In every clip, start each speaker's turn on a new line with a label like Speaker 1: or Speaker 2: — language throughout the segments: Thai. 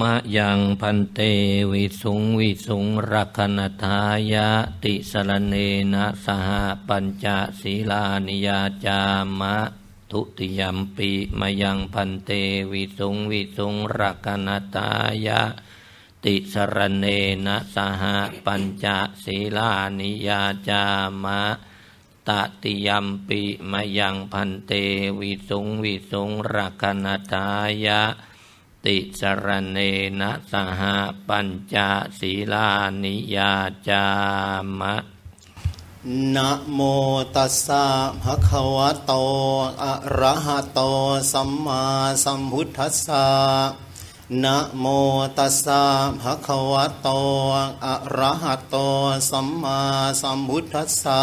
Speaker 1: มะยังพันเตวิสุงวิสุงรักขณทายะติสรณเนนะสหปัญจศีลานิยาจามะทุติยมปิมายังพันเตวิสุงวิสุงรักขณทายะ ติสรณเนนะสหปัญจศีลานิยาจามะตติยมปิมายังพันเตวิสุงวิสุงรักขณทายะ ติสรเนนะสหปัญจศีลานิยาจามะ
Speaker 2: นะโมตัสสะภะคะวะโตอะระหะโตสัมมาสัมพุทธัสสะนะโมตัสสะภะคะวะโตอะระหะโตสัมมาสัมพุทธัสสะ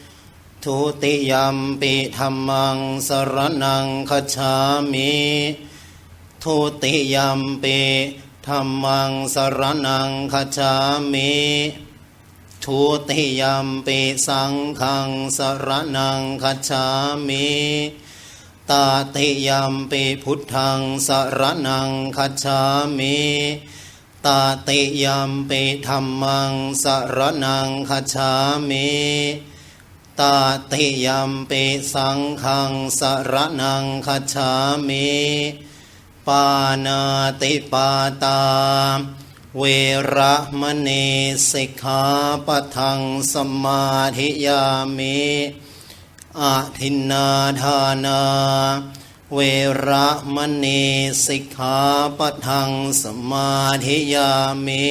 Speaker 2: ทุติยมปีธรรมังสรนังคัจามิทุติยมปีธรรมังสรนังคัจามิทุติยมปิสังขังสรนังคัจามิตาติยมปิพุทธังสรนังคัจามิตาติยมปิธรรมังสรนังคัจามิ ตาติยัมปิสังขังสรนังคัจฉามิปานาติปาตา เวระมณีสิกขาปทังสมาธิยามิอาทินนาทานา เวระมณีสิกขาปทังสมาธิยามิ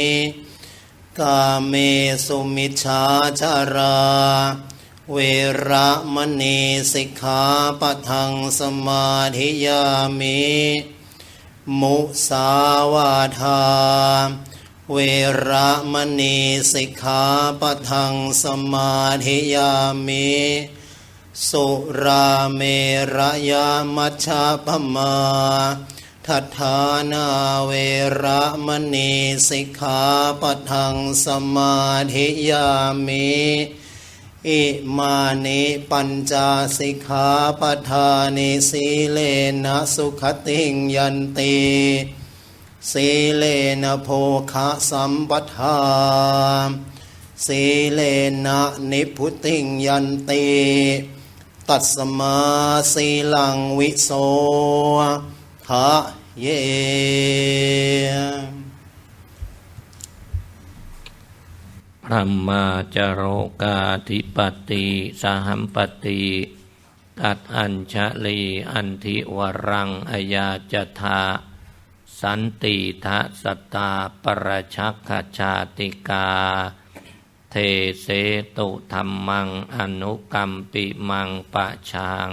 Speaker 2: กาเมสุมิชฌาจารา เวระมณีสิกขาปะทังสมาธิยามิ มุสาวาทา เวระมณีสิกขาปะทังสมาธิยามิ สุราเมระยามัชฌาปมาทัฏฐานาเวระมณีสิกขาปะทังสมาธิยามิ อิมานิปัญจสิกขาปทานิสีเลนะสุขติงยันติสีเลนะโภคะสัมปทาสีเลนะนิพุติงยันติตัสมาสีลังวิโสทะเย
Speaker 1: ระมาจโรกาธิปติสหัมปติกัดอัญชลีอันทิวรังอยาจทาสันติทะสตาปรชักขชาติกา เทเสตุธรรมังอนุกรรมปิมังปะชัง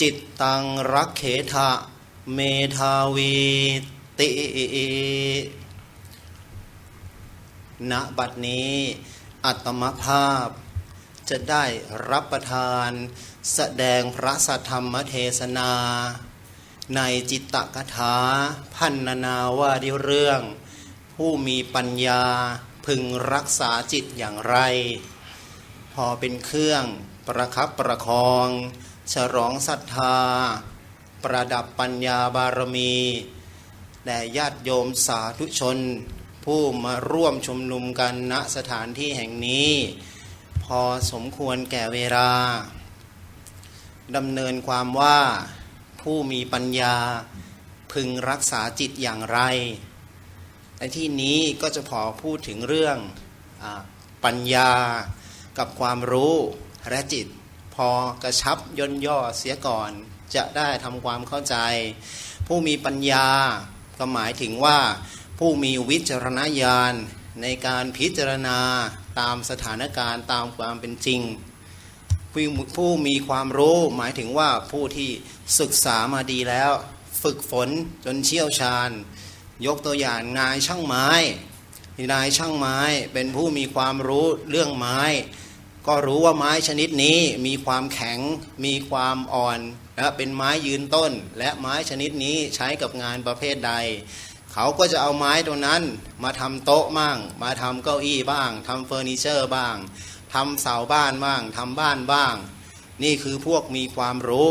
Speaker 2: จิตตังรักเขทะเมทาวีติณบัดนี้อัตมภาพ จะได้รับประทานแสดงพระสัทธรรมเทศนา ในจิตตกถาพันนานาว่าด้วยเรื่อง ผู้มีปัญญาพึงรักษาจิตอย่างไร พอเป็นเครื่องประคับประคอง ฉลองศรัทธา ประดับปัญญาบารมีแด่ญาติโยมสาธุชน ผู้มาร่วมชุมนุมกันณสถานที่แห่งนี้ พอสมควรแก่เวลาดำเนินความว่าผู้มีปัญญาพึงรักษาจิตอย่างไร ในที่นี้ก็จะพอพูดถึงเรื่องอปัญญากับความรู้และจิต พอกระชับย่นย่อเสียก่อน จะได้ทำความเข้าใจ ผู้มีปัญญาก็หมายถึงว่า ผู้มีวิจารณญาณในการพิจารณาตามสถานการณ์ตามความเป็นจริง ผู้ผู้มีความรู้หมายถึงว่าผู้ที่ศึกษามาดีแล้ว ฝึกฝนจนเชี่ยวชาญ ยกตัวอย่างนายช่างไม้นายช่างไม้เป็นผู้มีความรู้เรื่องไม้ ก็รู้ว่าไม้ชนิดนี้มีความแข็ง มีความอ่อนและเป็นไม้ยืนต้น และไม้ชนิดนี้ใช้กับงานประเภทใด เขาก็จะเอาไม้ตรงนั้นมาทำโต๊ะบ้าง มาทำเก้าอี้บ้างทำเฟอร์นิเจอร์บ้างทำเสาบ้านบ้างทำบ้านบ้าง นี่คือพวกมีความรู้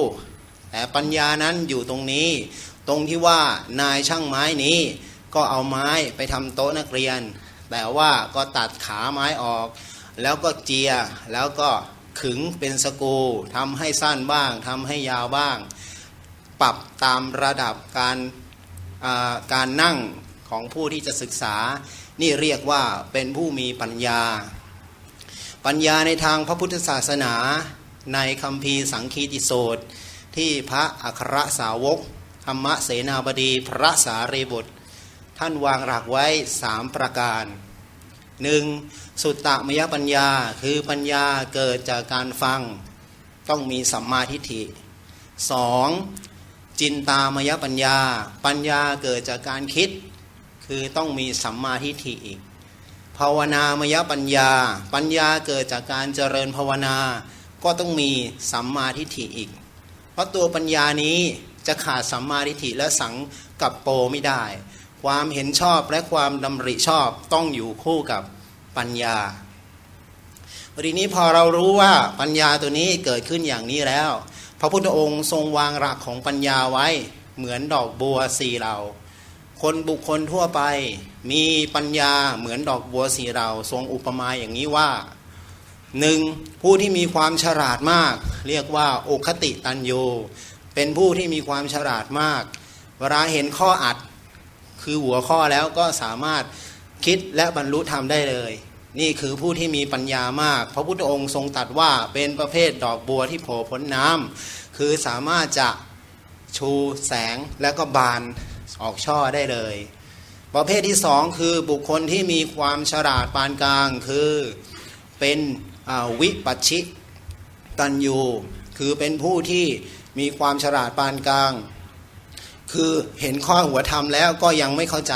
Speaker 2: แต่ปัญญานั้นอยู่ตรงนี้ ตรงที่ว่านายช่างไม้นี้ ก็เอาไม้ไปทำโต๊ะนักเรียน แต่ว่าก็ตัดขาไม้ออก แล้วก็เจีย แล้วก็ขึงเป็นสกูทำให้สั้นบ้างทำให้ยาวบ้าง ปรับตามระดับการการนั่งของผู้ที่จะศึกษา นี่เรียกว่าเป็นผู้มีปัญญา ปัญญาในทางพระพุทธศาสนาในคำพีสังคีติโสตที่พระอัครสาวกธรรมเสนาบดีพระสารีบุตร ท่านวางหลักไว้สามประการ หนึ่งสุตตมยปัญญาคือปัญญาเกิดจากการฟังต้องมีสัมมาทิฏฐิสองจินตามยปัญญา ปัญญาเกิดจากการคิด คือต้องมีสัมมาทิฏฐิอีกภาวนามยปัญญา ปัญญาเกิดจากการเจริญภาวนา ก็ต้องมีสัมมาทิฏฐิอีก เพราะตัวปัญญานี้จะขาดสัมมาทิฏฐิและสังกับโปไม่ได้ ความเห็นชอบและความดำริชอบต้องอยู่คู่กับปัญญาวันนี้พอเรารู้ว่าปัญญาตัวนี้เกิดขึ้นอย่างนี้แล้ว พระพุทธองค์ทรงวางหลักของปัญญาไว้เหมือนดอกบัวสีเหลาคนบุคคลทั่วไป มีปัญญาเหมือนดอกบัวสีเหลาทรงอุปมาอย่างนี้ว่าหนึ่งผู้ที่มีความฉลาดมาก เรียกว่าโอคติตันโย เป็นผู้ที่มีความฉลาดมาก เวลาเห็นข้ออัด คือหัวข้อแล้วก็สามารถคิดและบรรลุธรรมได้เลย นี่คือผู้ที่มีปัญญามาก พระพุทธองค์ทรงตรัสว่าเป็นประเภทดอกบัวที่โผล่พ้นน้ำคือสามารถจะชูแสงและก็บานออกช่อได้เลย ประเภทที่สองคือบุคคลที่มีความฉลาดปานกลาง คือเป็นวิปัชชิตันยูคือเป็นผู้ที่มีความฉลาดปานกลาง คือเห็นข้อหัวธรรมแล้วก็ยังไม่เข้าใจ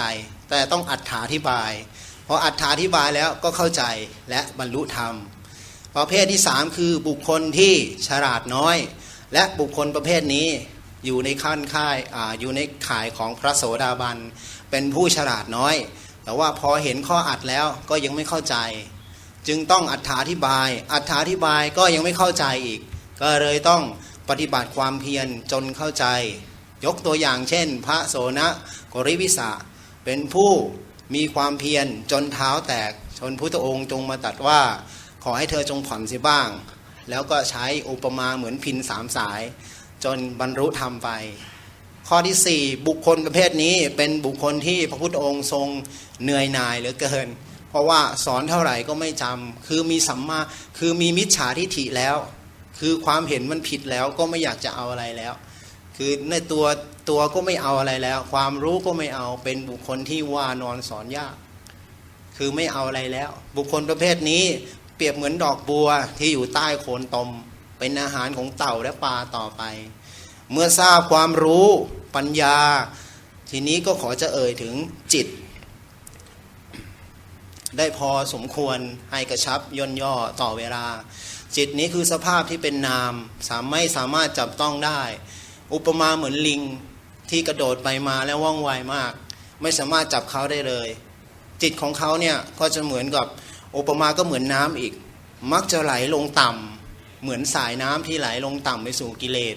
Speaker 2: แต่ต้องอัดถาธิบายพออัดถาธิบายแล้วก็เข้าใจและบรรลุธรรม ประเภทที่สามคือบุคคลที่ฉลาดน้อย และบุคคลประเภทนี้อยู่ในขั้นค่ายออยู่ในข่ายของพระโสดาบัน เป็นผู้ฉลาดน้อย แต่ว่าพอเห็นข้ออัดแล้วก็ยังไม่เข้าใจ จึงต้องอัดถาธิบาย อัดถาธิบายก็ยังไม่เข้าใจอีก ก็เลยต้องปฏิบัติความเพียรจนเข้าใจ ยกตัวอย่างเช่น พระโสนะกริวิสะเป็นผู้มีความเพียรจนเท้าแตกจนพุทธองค์จงมาตัดว่า ขอให้เธอจงผ่อนสียบ้าง แล้วก็ใช้อุปมาเหมือนพินสามสาย จนบรรลุธรรมไป ข้อที่ 4 บุคคลประเภทนี้เป็นบุคคลที่พระพุทธองค์ทรงเหนื่อยหน่ายเหลือเกิน เพราะว่าสอนเท่าไหร่ก็ไม่จำคือมีสัมมาคือมีมิจฉาทิฐิแล้ว คือความเห็นมันผิดแล้วก็ไม่อยากจะเอาอะไรแล้ว คือในตัวตัวก็ไม่เอาอะไรแล้ว ความรู้ก็ไม่เอาเป็นบุคคลที่ว่านอนสอนยาก คือไม่เอาอะไรแล้ว บุคคลประเภทนี้เปรียบเหมือนดอกบัวที่อยู่ใต้โคนตม เป็นอาหารของเต่าและปลาต่อไป เมื่อทราบความรู้ปัญญา ทีนี้ก็ขอจะเอ่ยถึงจิต ได้พอสมควรให้กระชับย่นย่อต่อเวลา จิตนี้คือสภาพที่เป็นนาม สามไม่สามารถจับต้องได้ อุปมาเหมือนลิงที่กระโดดไปมาและว่องไวมาก ไม่สามารถจับเขาได้เลย จิตของเขาเนี่ยก็จะเหมือนกับอุปมาก็เหมือนน้ำอีก มักจะไหลลงต่ำเหมือนสายน้ำที่ไหลลงต่ำไปสู่กิเลส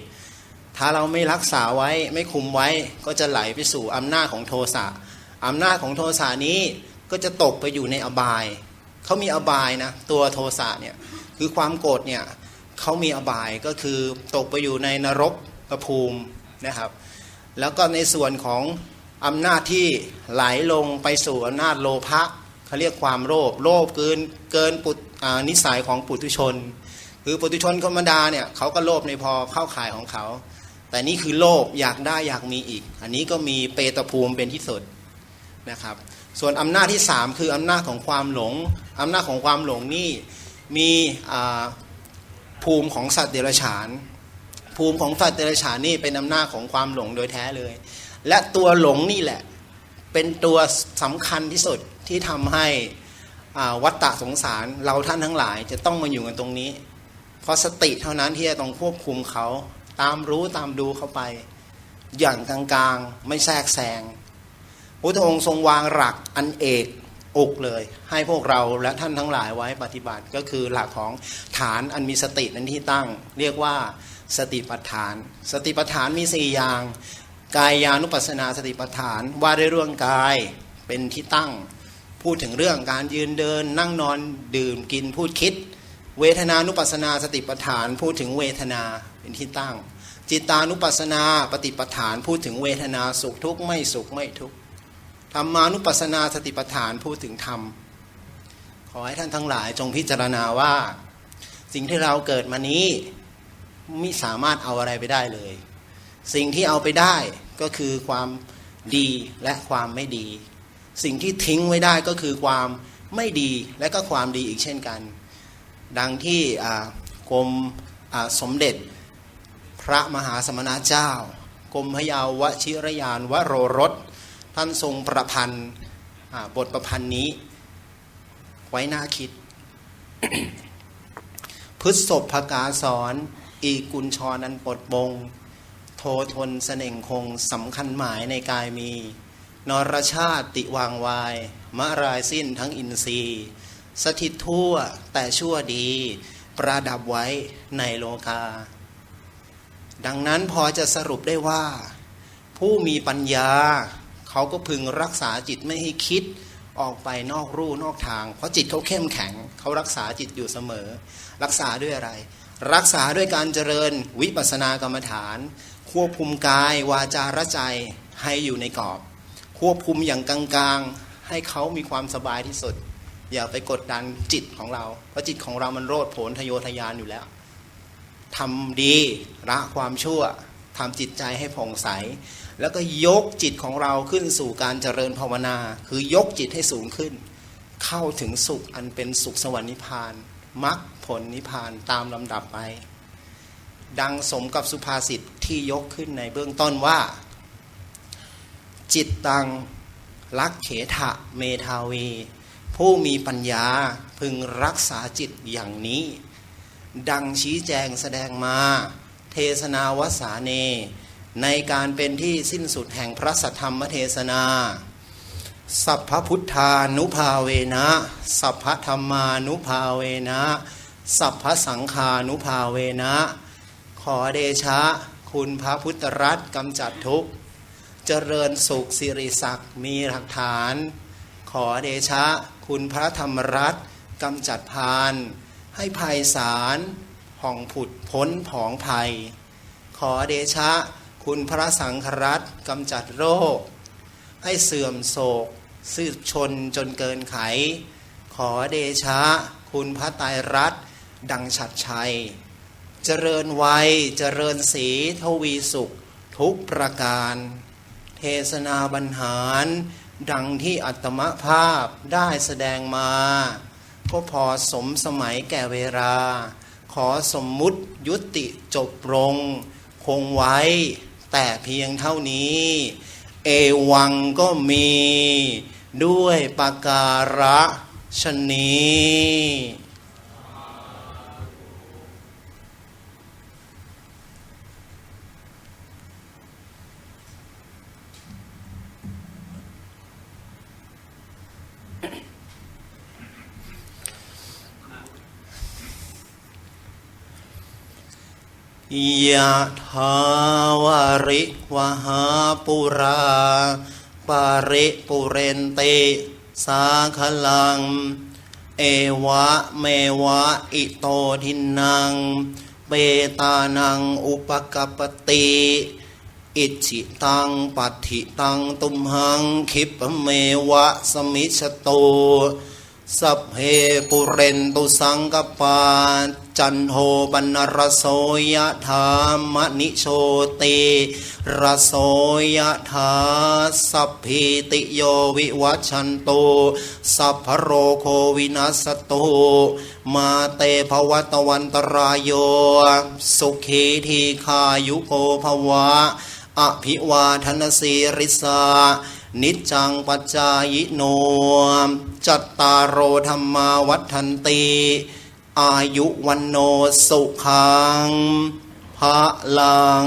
Speaker 2: ถ้าเราไม่รักษาไว้ไม่คุมไว้ก็จะไหลไปสู่อำนาจของโทสะอำนาจของโทสะนี้ก็จะตกไปอยู่ในอบาย เขามีอบายนะตัวโทสะเนี่ยคือความโกรธเนี่ยเขามีอบายก็คือตกไปอยู่ในนรก กระภูมินะครับ แล้วก็ในส่วนของอำนาจที่ไหลลงไปสู่อำนาจโลภะเขาเรียกความโลภโลภเกินเกินปุตอ่านิสัยของปุถุชน คือปุถุชนธรรมดาเนี่ยเขาก็โลภในพอเข้าข่ายของเขา แต่นี่คือโลภอยากได้อยากมีอีก อันนี้ก็มีเปตภูมิเป็นที่สุดนะครับส่วนอำนาจที่สามคืออำนาจของความหลงอำนาจของความหลงนี่มีภูมิของสัตว์เดรัจฉาน ภูมิของสัตว์เดรัจฉานนี่เป็นอำนาจของความหลงโดยแท้เลย และตัวหลงนี่แหละ เป็นตัวสำคัญที่สุดที่ทำให้วัฏฏะสงสารเราท่านทั้งหลายจะต้องมาอยู่กันตรงนี้ เพราะสติเท่านั้นที่จะต้องควบคุมเขาตามรู้ตามดูเขาไป อย่างกลางๆไม่แทรกแซงพุทธองค์ทรงวางหลักอันเอกอกเลย ให้พวกเราและท่านทั้งหลายไว้ปฏิบัติก็คือหลักของฐานอันมีสตินั้นที่ตั้ง เรียกว่า สติปัฏฐาน สติปัฏฐานมีสี่อย่าง กายานุปัสสนาสติปัฏฐานว่าด้วยเรื่องกายเป็นที่ตั้ง พูดถึงเรื่องการยืนเดิน นั่งนอนดื่มกินพูดคิด เวทนานุปัสสนาสติปัฏฐาน พูดถึงเวทนาเป็นที่ตั้ง จิตานุปัสสนาปฏิปัฏฐาน พูดถึงเวทนาสุขทุกข์ไม่สุขไม่ทุกข์ธรรมานุปัสสนาสติปัฏฐานพูดถึงธรรมขอให้ท่านทั้งหลายจงพิจารณาว่า สิ่งที่เราเกิดมานี้ ม่สามารถเอาอะไรไปได้เลย สิ่งที่เอาไปได้ก็คือความดีและความไม่ดี สิ่งที่ทิ้งไว้ได้ก็คือความไม่ดีและก็ความดีอีกเช่นกัน ดังที่กรมสมเด็จพระมหาสมณเจ้ากรมพยาววชิรยานวโรรส ท่านทรงประพันธ์บทประพันธ์นี้ ไว้น่าคิด พฤษภกาสอน อีกุลชรนันปดบง โททนเสน่งคงสำคัญหมายในกายมี นรชาติติวางวาย มะรายสิ้นทั้งอินทรีย์ สถิตทั่วแต่ชั่วดี ประดับไว้ในโลกา ดังนั้นพอจะสรุปได้ว่า ผู้มีปัญญา เขาก็พึงรักษาจิตไม่ให้คิด ออกไปนอกรูนอกทาง เพราะจิตเขาเข้มแข็งเขารักษาจิตอยู่เสมอ รักษาด้วยอะไร รักษาด้วยการเจริญวิปัสสนากรรมฐาน ควบคุมกายวาจาระใจให้อยู่ในกรอบ ควบคุมอย่างกลางๆ ให้เขามีความสบายที่สุด อย่าไปกดดันจิตของเรา เพราะจิตของเรามันโลดโผนทะโยทะยานอยู่แล้วทำดีละความชั่วทำจิตใจให้ผ่องใส แล้วก็ยกจิตของเราขึ้นสู่การเจริญภาวนา คือยกจิตให้สูงขึ้น เข้าถึงสุขอันเป็นสุขสวรรค์นิพพานมรรคผลนิพพานตามลำดับไป ดังสมกับสุภาษิตที่ยกขึ้นในเบื้องต้นว่า จิตตังลักเขถะเมทาวีผู้มีปัญญาพึงรักษาจิตอย่างนี้ ดังชี้แจงแสดงมา เทศนาวสาเน ในการเป็นที่สิ้นสุดแห่งพระสัทธรรมเทศนา สัพพพุทธานุภาเวนะ สัพพธรรมานุภาเวนะ สัพพสังฆานุภาเวนะ ขอเดชะ คุณพระพุทธรัตน์กำจัดทุกข์ เจริญสุขสิริศักดิ์มีหลักฐาน ขอเดชะ คุณพระธรรมรัตน์กำจัดพาน ให้ภัยสารห่องผุดพ้นผองภัย ขอเดชะ คุณพระสังฆรัตน์กำจัดโรค ให้เสื่อมโศกสืบชนจนเกินไข ขอเดชะ คุณพระไตรรัตดังฉัดชัย เจริญวัยเจริญสีทวีสุข ทุกประการ เทศนาบรรหาร ดังที่อัตมภาพได้แสดงมา ก็พอสมสมัยแก่เวลา ขอสมมุติยุติจบลงคงไว้ แต่เพียงเท่านี้ เอวังก็มีด้วยปาการะชนี ยะถาวาริวหาปุราปาริปุเรนเต สาคลัง เอวะเมวะอิโตทินัง เปตานังอุปกปปติอิจิตังปัฏฐิตังตุมหังคิปเมวะสมิชโต สัพเพปุเรนตุสังกปา จันโทปนรโสยธามนิโชติรสโสยธาสัพพิติโยวิวัชันโตสัพพโรโควินัสตุมาเตภวัตวันตรายโย สุขีทีขายุโกภวะ อภิวาทนสีริสานิจังปัจจายโน จัตตารโอธรรมาวัฏันติ อายุวันโนสุขังพระลัง